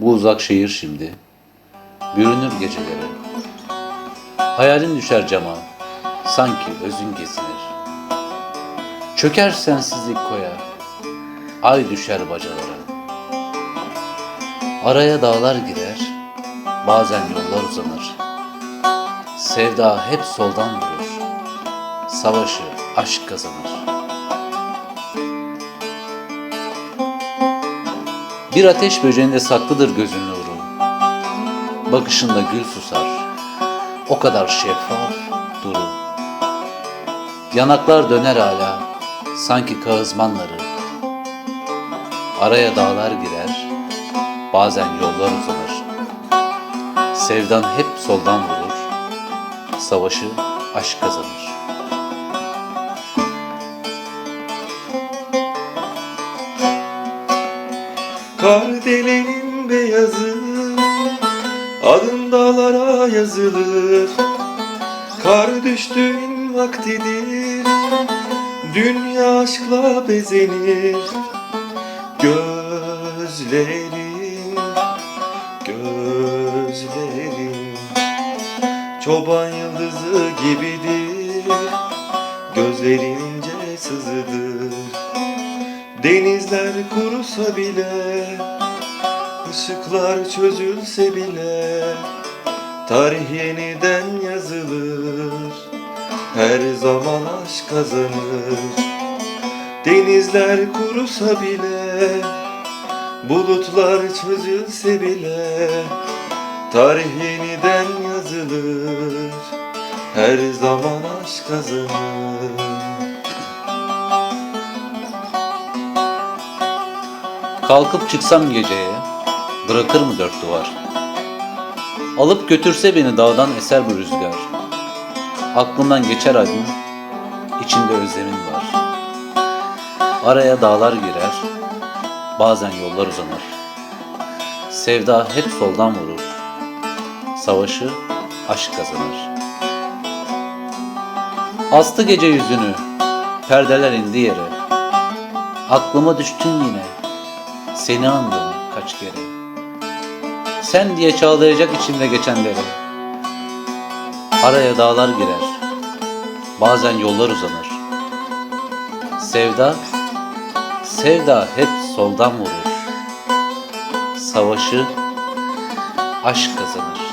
Bu uzak şehir şimdi Bürünür geceleri. Hayalin düşer cama Sanki özün kesinir Çöker sensizlik koya Ay düşer bacalara. Araya dağlar girer Bazen yollar uzanır. Sevda hep soldan vurur Savaşı aşk kazanır Bir ateş böceğinde saklıdır gözün nuru. Bakışında gül susar. O kadar şeffaf duru. Yanaklar döner hala. Sanki kağızmanları. Araya dağlar girer. Bazen yollar uzanır. Sevdan hep soldan vurur. Savaşı aşk kazanır. Kardelenin beyazı Adım dağlara yazılır. Kar düştüğün vaktidir Dünya aşkla bezenir. Gözlerin Gözlerin Çoban yıldızı gibidir. Gözlerin ince sızıdır Denizler kurusa bile ışıklar çözülse bile Tarih yeniden yazılır. Her zaman aşk kazanır. Denizler kurusa bile Bulutlar çözülse bile Tarih yeniden yazılır. Her zaman aşk kazanır Kalkıp çıksam geceye, bırakır mı dört duvar? Alıp götürse beni dağdan eser bu rüzgar. Aklımdan geçer aydın, içinde özlemin var. Araya dağlar girer, bazen yollar uzanır. Sevda hep soldan vurur, savaşı aşk kazanır. Astı gece yüzünü, perdeler indi yere. Aklıma düştün yine, seni andım kaç kere. Sen diye çağlayacak içimde geçenleri. Araya dağlar girer. Bazen yollar uzanır. Sevda, sevda hep soldan vurur. Savaşı aşk kazanır.